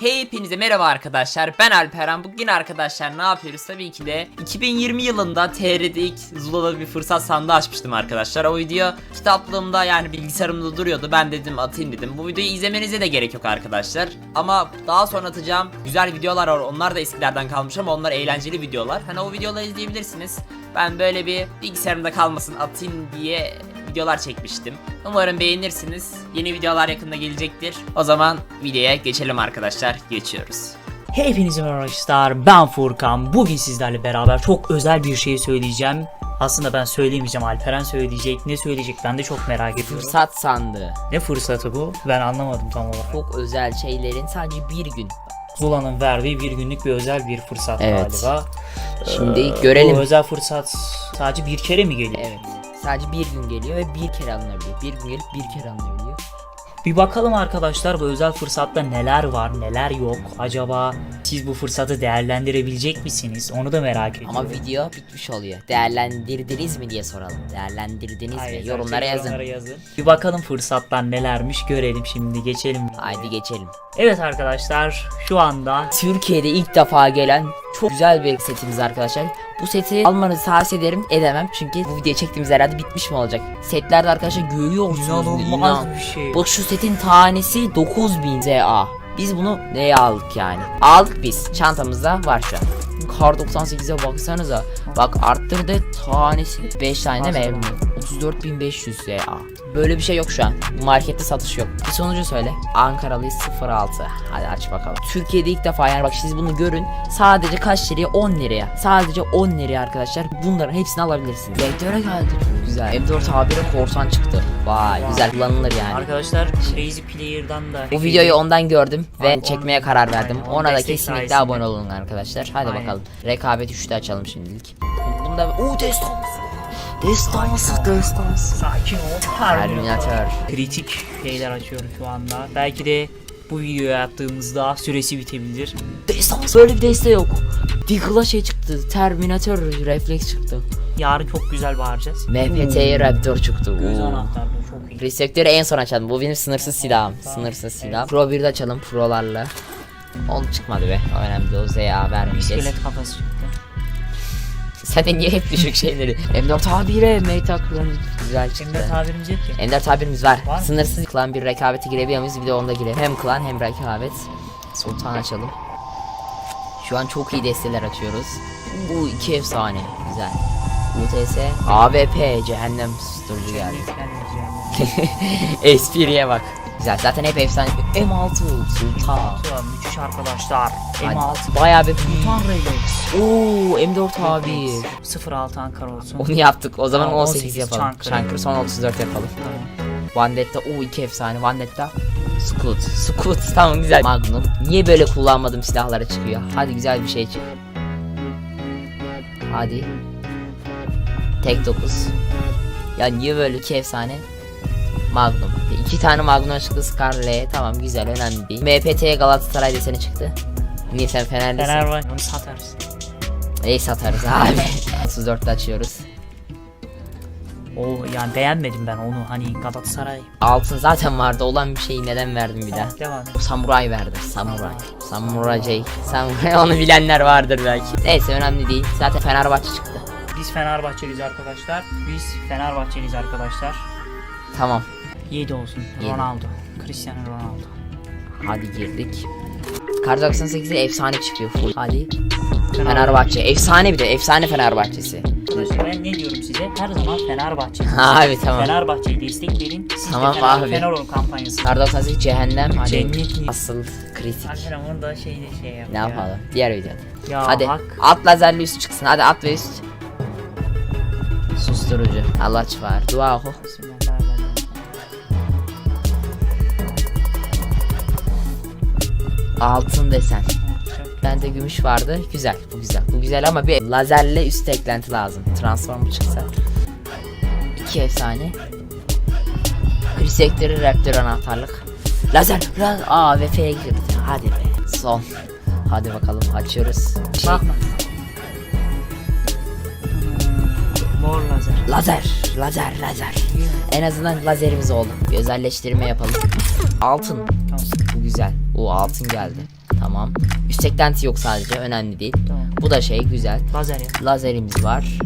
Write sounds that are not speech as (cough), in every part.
Hepinize merhaba arkadaşlar. Ben Alperen. Bugün arkadaşlar ne yapıyoruz? Tabii ki de 2020 yılında TR'de ilk Zula'da bir fırsat sandığı açmıştım arkadaşlar. O video kitaplığımda yani bilgisayarımda duruyordu. Ben dedim atayım dedim. Bu videoyu izlemenize de gerek yok arkadaşlar. Ama daha sonra atacağım. Güzel videolar var. Onlar da eskilerden kalmış ama onlar eğlenceli videolar. Hani o videoları izleyebilirsiniz. Ben böyle bir bilgisayarımda kalmasın atayım diye videolar çekmiştim. Umarım beğenirsiniz. Yeni videolar yakında gelecektir. O zaman videoya geçelim arkadaşlar. Geçiyoruz. Hepinize merhaba arkadaşlar ben Furkan bugün sizlerle beraber çok özel bir şey söyleyeceğim aslında ben söyleyemeyeceğim Alperen söyleyecek ne söyleyecek ben de çok merak ediyorum Fırsat sandığı. Ne fırsatı bu ben anlamadım tam olarak Çok özel şeylerin sadece bir gün. Zula'nın verdiği bir günlük bir özel bir fırsat Evet. galiba Şimdi Ee, görelim. Bu özel fırsat sadece bir kere mi geliyor? Evet. Sadece bir gün geliyor ve bir kere alınabiliyor. Bir gün gelip bir kere alınabiliyor. Bir bakalım arkadaşlar bu özel fırsatta neler var neler yok acaba siz bu fırsatı değerlendirebilecek misiniz onu da merak ediyorum. Ama video bitmiş oluyor. Değerlendirdiniz mi diye soralım. Değerlendirdiniz Hayır, mi? Yorumlara sadece yazın. yorumlara Bir bakalım fırsatlar nelermiş görelim şimdi geçelim. Haydi geçelim. Evet arkadaşlar şu anda Türkiye'de ilk defa gelen çok güzel bir setimiz arkadaşlar. Bu seti almanızı tavsiye ederim. Edemem çünkü bu videoyu çektiğimiz herhalde bitmiş mi olacak? Setlerde arkadaşlar görüyorsunuz. inanılmaz İnan- bir şey. Bak şu setin tanesi 9000 ZA. Biz bunu neye aldık yani? Aldık biz. Çantamızda var şu an. Kar 98'e baksanıza. Bak arttırdı tanesi 5 tane de mi? 34500 ZA. Böyle bir şey yok şu an. Bu markette satış yok. Bir sonucu söyle. Ankaralıyız 06. Hadi aç bakalım. Türkiye'de ilk defa yani bak siz bunu görün. Sadece kaç liraya? 10 liraya. Sadece 10 liraya arkadaşlar. Bunların hepsini alabilirsiniz. Rektöre geldi. Çok güzel. M4 habire korsan çıktı. Vay güzel kullanılır yani. arkadaşlar Crazy Player'dan da Bu videoyu ondan gördüm ve Aynen. çekmeye karar verdim. Aynen, Ona da kesinlikle sayesinde. abone olun arkadaşlar. Hadi Aynen. bakalım. Rekabet 3'te açalım şimdilik. Bunda uuu destans. Destans, destans. sakin ol. Terminator. Kritik şeyler açıyorum şu anda. Belki de bu videoyu attığımızda süresi bitebilir. Destans böyle bir deste yok. Deagle'a şey çıktı. Terminator refleks çıktı. Yarın çok güzel bağıracağız. MPT Raptor çıktı. Göz anahtarlığı çok iyi. Resektörü en son açalım. Bu benim sınırsız silahım. Sınırsız silah. Pro 1'de açalım prolarla. Onu çıkmadı be. O önemli değil. O ZA vermeyeceğiz. İskelet kafası çıktı. Sen de niye hep düşük şeyleri? M4 A1'e mate aklım güzel çıktı. Şimdi tabirimiz yok ki. M4 A1'imiz var. Var? Sınırsız klan bir rekabete girebiliyor muyuz? Bir de onda girelim. Hem klan hem rekabet. Sultan açalım. Şu an çok iyi desteler açıyoruz. Bu iki efsane. Güzel. UTS, AWP, cehennem susturucu geldi. (laughs) Espriye bak. Güzel. Zaten hep efsane. M6 Sultan. Müthiş arkadaşlar. Hadi. M6 Bayağı bir Sultan Relax. Oo M4 A1. 06 Ankara olsun. Onu yaptık. O zaman Tamam, 18, 18 yapalım. Çankırı. Çankırı son 34 yapalım. Vandetta o iki efsane. Vandetta Scoot. Scoot (laughs) tamam güzel. Magnum. Niye böyle kullanmadığım silahlara çıkıyor? Hadi güzel bir şey çık. Hadi. Tek 9. Ya niye böyle iki efsane? Magnum. İki tane Magnum çıktı Scarlet. Tamam güzel önemli değil. MPT Galatasaray deseni çıktı. Niye sen Fenerlisin? Fenerbahçe bunu satarız. İyi satarız abi. 34'te açıyoruz. O yani beğenmedim ben onu hani Galatasaray. Altın zaten vardı olan bir şeyi neden verdim bir daha? Devam et. Samuray verdi. Samuray. Samuray J. Samuray (laughs) onu bilenler vardır belki. Neyse önemli değil. Zaten Fenerbahçe çıktı. Biz Fenerbahçeliyiz arkadaşlar. Biz Fenerbahçeliyiz arkadaşlar. Tamam. 7 olsun. Yedi. Ronaldo. Cristiano Ronaldo. Hadi girdik. Kar 98'de efsane çıkıyor full. Hadi. Fenerbahçe. Efsane bir de. Efsane Fenerbahçesi. Arkadaşlar ben ne diyorum size? Her zaman Fenerbahçe. (laughs) Abi tamam. Fenerbahçe'ye destek verin. Siz Tamam de Fener, abi. Fener olun kampanyası. Kar 98 cehennem. Hadi. Cennet. Asıl kritik. Arkadaşlar onu da şeyde şey yap. Ne ya. yapalım? Diğer videoda. Ya Hadi. hak. At lazerli üst çıksın. Hadi at ve üst. Susturucu. Allah var. Dua oku. Altın desen. Bende gümüş vardı. Güzel. Bu güzel. Bu güzel ama bir lazerle üst eklenti lazım. Transform çıksa. İki efsane. Krisektörü Raptor anahtarlık. Lazer. Lazer. Aa ve F'ye girdi. Hadi be. Son. Hadi bakalım açıyoruz. Şey, Bakma. Mor lazer. Lazer. Lazer. Lazer. En azından lazerimiz oldu. Bir özelleştirme yapalım. Altın. Tamam. Bu güzel. O altın geldi. Tamam. Üst eklenti yok sadece. Önemli değil. Tamam. Bu da şey güzel. Lazer ya. Lazerimiz var.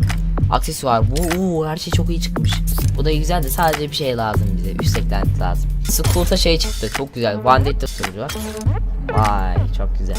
Aksesuar bu. Uuu her şey çok iyi çıkmış. Bu da güzel de sadece bir şey lazım bize. Üst eklenti lazım. Skull'ta şey çıktı. Çok güzel. Bandit tutucu var. Vay çok güzel.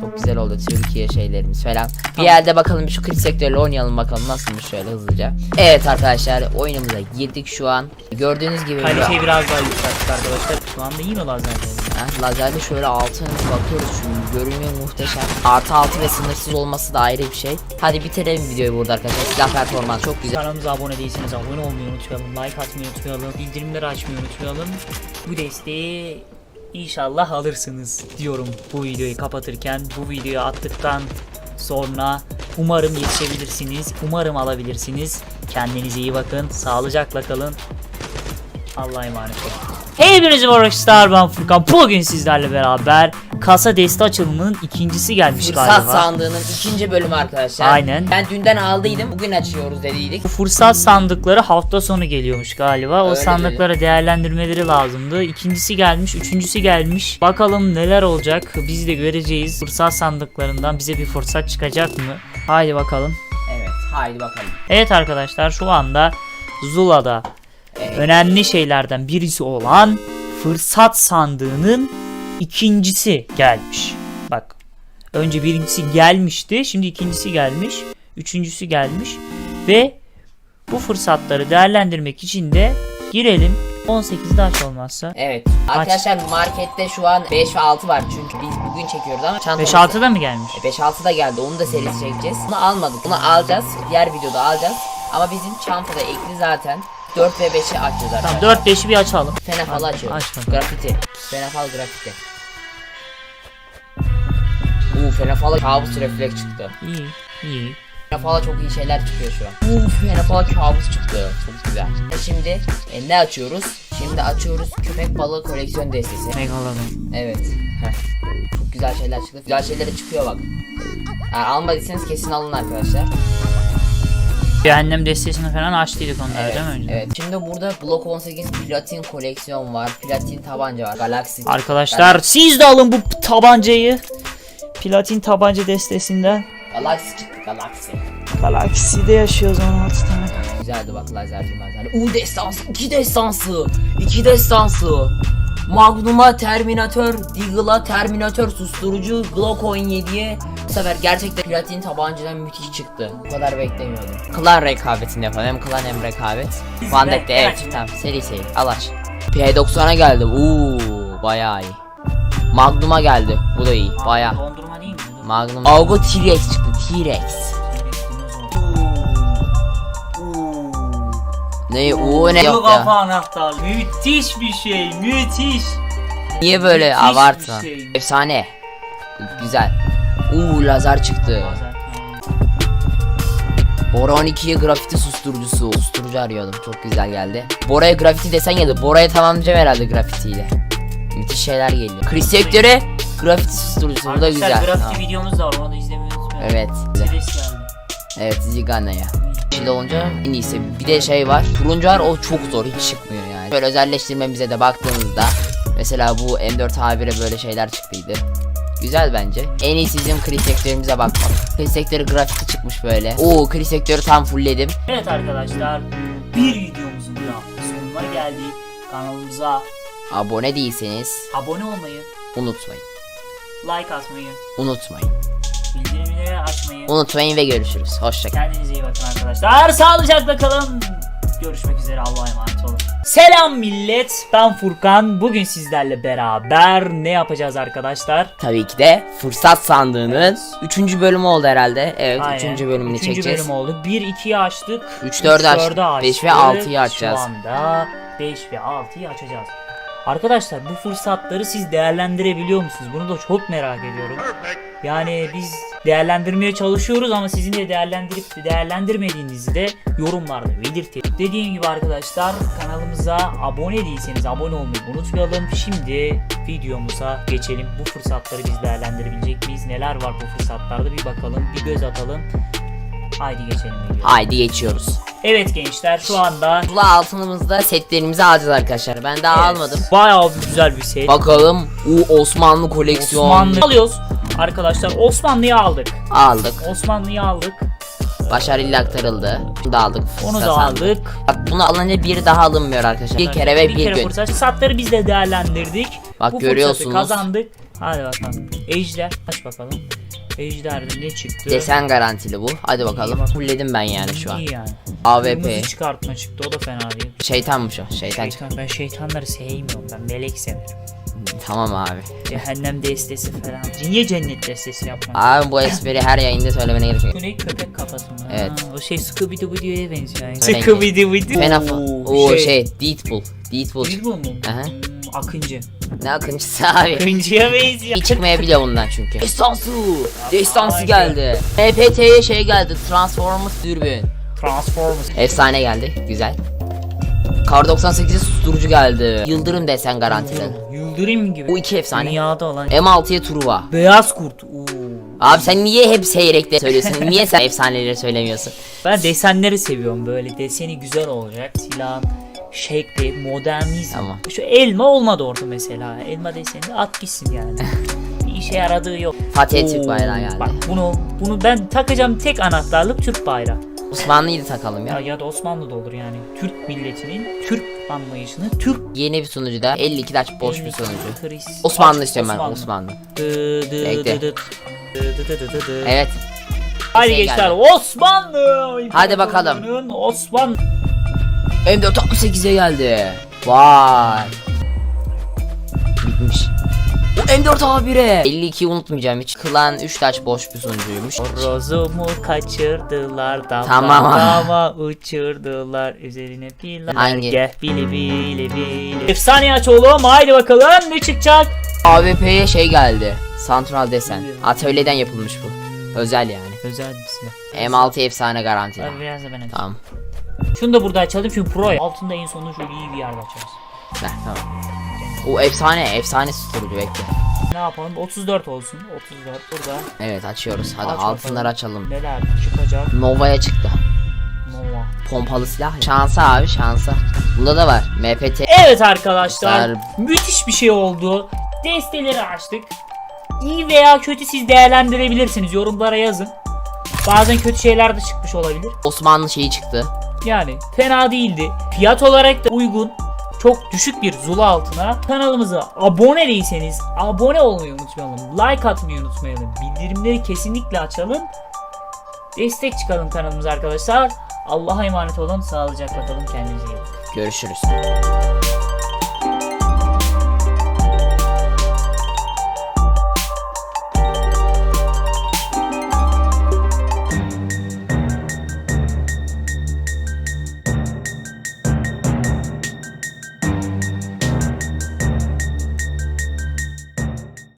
Çok güzel oldu Türkiye şeylerimiz falan. Bir yerde bakalım şu kriz sektörüyle oynayalım bakalım nasılmış şöyle hızlıca. Evet arkadaşlar oyunumuza girdik şu an. Gördüğünüz gibi Kaliteyi biraz daha yükselttik arkadaşlar. Şu anda iyi mi lazer? Ha, lazerde şöyle altın bakıyoruz şu görünüyor muhteşem. Artı altı ve sınırsız olması da ayrı bir şey. Hadi bitirelim videoyu burada arkadaşlar. Silah performans çok güzel. Kanalımıza abone değilseniz abone olmayı unutmayalım. Like atmayı unutmayalım. Bildirimleri açmayı unutmayalım. Bu desteği inşallah alırsınız diyorum bu videoyu kapatırken. Bu videoyu attıktan sonra umarım yetişebilirsiniz. Umarım alabilirsiniz. Kendinize iyi bakın. Sağlıcakla kalın. Allah'a emanet olun. Hepinize merhaba arkadaşlar ben Furkan. Bugün sizlerle beraber kasa deste açılımının ikincisi gelmiş Fırsat galiba. sandığının ikinci bölümü arkadaşlar. Aynen. Ben dünden aldıydım. Bugün açıyoruz dediydik. Bu fırsat sandıkları hafta sonu geliyormuş galiba. O Öyle sandıkları değerlendirmeleri lazımdı. İkincisi gelmiş, üçüncüsü gelmiş. Bakalım neler olacak. Biz de göreceğiz. Fırsat sandıklarından bize bir fırsat çıkacak mı? Haydi bakalım. Evet haydi bakalım. Evet arkadaşlar şu anda Zula'da Evet. önemli şeylerden birisi olan fırsat sandığının ikincisi gelmiş. Bak. Önce birincisi gelmişti. Şimdi ikincisi gelmiş. Üçüncüsü gelmiş. Ve bu fırsatları değerlendirmek için de girelim. 18'de aç olmazsa. Evet. Arkadaşlar markette şu an 5 ve 6 var çünkü biz bugün çekiyoruz ama çantamız 5-6'da mı gelmiş? 5-6 da geldi. Onu da serisi çekeceğiz. Bunu almadık. Bunu alacağız. Diğer videoda alacağız. Ama bizim çantada ekli zaten. 4 ve 5'i açacağız arkadaşlar. Tamam 4-5'i bir açalım. Fenefalı açıyoruz. Aç bakalım. Grafiti. Fenefal grafiti. Uuu Fenefal'a kabus refleks çıktı. İyi, iyi. Fenefal'a çok iyi şeyler çıkıyor şu an. Uuu Fenefal'a kabus çıktı. Çok güzel. E şimdi e, ne açıyoruz? Şimdi açıyoruz köpek balığı koleksiyon destesi. Megalodon. Evet. Heh. Çok güzel şeyler çıktı. Güzel şeyler de çıkıyor bak. Yani almadıysanız kesin alın arkadaşlar. Cehennem destesini falan açtıydık onları Evet, değil mi önce? evet. Şimdi burada Block 18 platin koleksiyon var. Platin tabanca var. Galaxy. Arkadaşlar siz de alın bu tabancayı. Platin tabanca destesinden. Galaxy çıktı Galaxy. Galaxy'de yaşıyoruz 16 tane. Güzeldi bak lazerli mazerli. Uuu destansı. iki destansı. iki destansı. Magnum'a Terminator, Deagle'a Terminator susturucu, Glock 17'ye bu sefer gerçekten platin tabancadan müthiş çıktı. Bu kadar beklemiyordum. Klan rekabetini yapalım. Hem klan hem rekabet. Vandek'te ben evet tamam seri seri al aç. P90'a geldi. Uuu bayağı iyi. Magnum'a geldi. Bu da iyi. Bayağı. Dondurma değil mi? Magnum. Augo T-Rex çıktı. T-Rex. Ne? Uuu ne Bu yok kafa ya. anahtar. Müthiş bir şey. Müthiş. Niye böyle Müthiş bir abartma? şey. Efsane. Güzel. Uuu lazer çıktı. Bora 12'ye grafiti susturucusu. Susturucu arıyordum. Çok güzel geldi. Bora'ya grafiti desen geldi. Bora'ya tamamlayacağım herhalde grafitiyle. Müthiş şeyler geliyor. Chris sektöre grafiti susturucusu. Bu da Arkadaşlar güzel. grafiti Tamam. videomuz da var. Onu izlemeyi unutmayın. Evet. De geldi. Evet Zigana'ya. Yeşil olunca en iyisi. Bir de şey var. Turuncu var o çok zor hiç çıkmıyor yani. Böyle özelleştirmemize de baktığımızda mesela bu M4A1'e böyle şeyler çıktıydı. Güzel bence. En iyisi bizim kriz sektörümüze bakmak. Kriz sektörü grafiti çıkmış böyle. Oo kriz sektörü tam fullledim. Evet arkadaşlar. Bir videomuzun daha sonuna geldik. Kanalımıza Abone değilseniz abone olmayı, unutmayın. like atmayı, Unutmayın. Bildirimleri açmayı. Unutmayın ve görüşürüz. Hoşçakalın. Kendinize iyi bakın arkadaşlar. Sağlıcakla kalın. Görüşmek üzere. Allah'a emanet olun. Selam millet. Ben Furkan. Bugün sizlerle beraber ne yapacağız arkadaşlar? Tabii ki de fırsat sandığının 3. bölümü oldu herhalde. Evet Aynen. 3. bölümünü Üçüncü çekeceğiz. bölüm oldu. 1 2'yi açtık. Üç, dördü Üç, açtık. dördü Beş ve açtık. altıyı açacağız. Şu anda 5 ve 6'yı açacağız. Arkadaşlar bu fırsatları siz değerlendirebiliyor musunuz? Bunu da çok merak ediyorum. Yani biz değerlendirmeye çalışıyoruz ama sizin de değerlendirip değerlendirmediğinizi de yorumlarda belirtin. Dediğim gibi arkadaşlar kanalımıza abone değilseniz abone olmayı unutmayalım. Şimdi videomuza geçelim. Bu fırsatları biz değerlendirebilecek miyiz? Neler var bu fırsatlarda bir bakalım, bir göz atalım. Haydi geçelim videoya. Haydi geçiyoruz. Evet gençler şu anda Zula altınımızda setlerimizi alacağız arkadaşlar. Ben daha Evet, almadım. Bayağı bir güzel bir set. Bakalım. U Osmanlı koleksiyon. Osmanlı alıyoruz. Arkadaşlar Osmanlı'yı aldık. Aldık. Osmanlı'yı aldık. Başarıyla aktarıldı. Bunu da aldık. Onu da aldık. Bak bunu alınca bir daha alınmıyor arkadaşlar. Bir kere ve bir, kere gün. fırsat. Fırsatları biz de değerlendirdik. Bak Bu görüyorsunuz. kazandık. Hadi bakalım. Ejder. Aç bakalım. Ejder'de ne çıktı? Desen garantili bu. Hadi bakalım. Bak. Fullledim ben yani şu an. İyi yani. AWP. Kırmızı çıkartma çıktı o da fena değil. Şeytanmış o. Şeytan. Şeytan, ben şeytanları sevmiyorum ben melek severim. Tamam abi. Cehennem destesi falan. Niye cennet destesi yapmak? Abi bu espri her yayında söylemene gerek yok. Bu ne köpek kafası mı? Evet. Ha, o şey Scooby Dooby'ye benziyor yani. Scooby Dooby. Fena O şey, Deadpool. Deadpool. Değil bu mu? Aha. Hmm, Akıncı. Ne akıncısı abi. Akıncıya benziyor. İyi çıkmayabiliyor bundan çünkü. Destansı. Destansı Aynen. geldi. MPT'ye şey geldi. Transformers dürbün. Transformers. Efsane geldi. Güzel. Kar 98'e susturucu geldi. Yıldırım desen garantili. Yıldırım gibi. Bu iki efsane. Dünyada olan. M6'ya Truva. Beyaz kurt. Oo. Abi sen niye hep seyrekte söylüyorsun? Niye sen (laughs) efsaneleri söylemiyorsun? Ben desenleri seviyorum böyle. Deseni güzel olacak. Silahın şekli, modernizm. Tamam. Şu elma olmadı orada mesela. Elma deseni at gitsin yani. (laughs) bir işe yaradığı yok. Fatih Türk bayrağı geldi. Bak bunu bunu ben takacağım tek anahtarlık Türk bayrağı. Osmanlı'yı da takalım ya. ya. Ya da Osmanlı da olur yani. Türk milletinin Türk anlayışını Türk yeni bir sunucu da 52 daç boş bir sunucu. Chris. Osmanlı istiyorum ben Osmanlı. Evet. Hadi şey gençler Osmanlı. Hadi bakalım. Osmanlı. M4 68'e geldi. Vay. Bitmiş. O M4 A1'e. 52 unutmayacağım hiç. Klan 3 taş boş bir sunucuymuş. Rozumu kaçırdılar damla Tamam. dama uçurdular üzerine pilar. Hangi? Gel bili bili bili. Efsane aç oğlum haydi bakalım ne çıkacak? AWP'ye şey geldi. Santral desen. Atölyeden yapılmış bu. Özel yani. Özel bir silah. M6 efsane garanti. Abi biraz da ben açayım. Tamam. Şunu da burada açalım çünkü pro ya. Altında en sonunda şöyle iyi bir yerde açarız Heh, tamam. O efsane, efsane susturucu bekle. Ne yapalım 34 olsun 34 burada Evet açıyoruz. Hadi Aç altınları açalım. Neler çıkacak Nova'ya çıktı. Nova Pompalı silah. Şansa abi şansa. Bunda da var. MPT. Evet arkadaşlar Sar- müthiş bir şey oldu. Desteleri açtık. İyi veya kötü siz değerlendirebilirsiniz. Yorumlara yazın. Bazen kötü şeyler de çıkmış olabilir. Osmanlı şeyi çıktı. Yani fena değildi. Fiyat olarak da uygun. Çok düşük bir zula altına. Kanalımıza abone değilseniz abone olmayı unutmayalım. Like atmayı unutmayalım. Bildirimleri kesinlikle açalım. Destek çıkalım kanalımıza arkadaşlar. Allah'a emanet olun. Sağlıcakla kalın. Kendinize iyi bakın. Görüşürüz.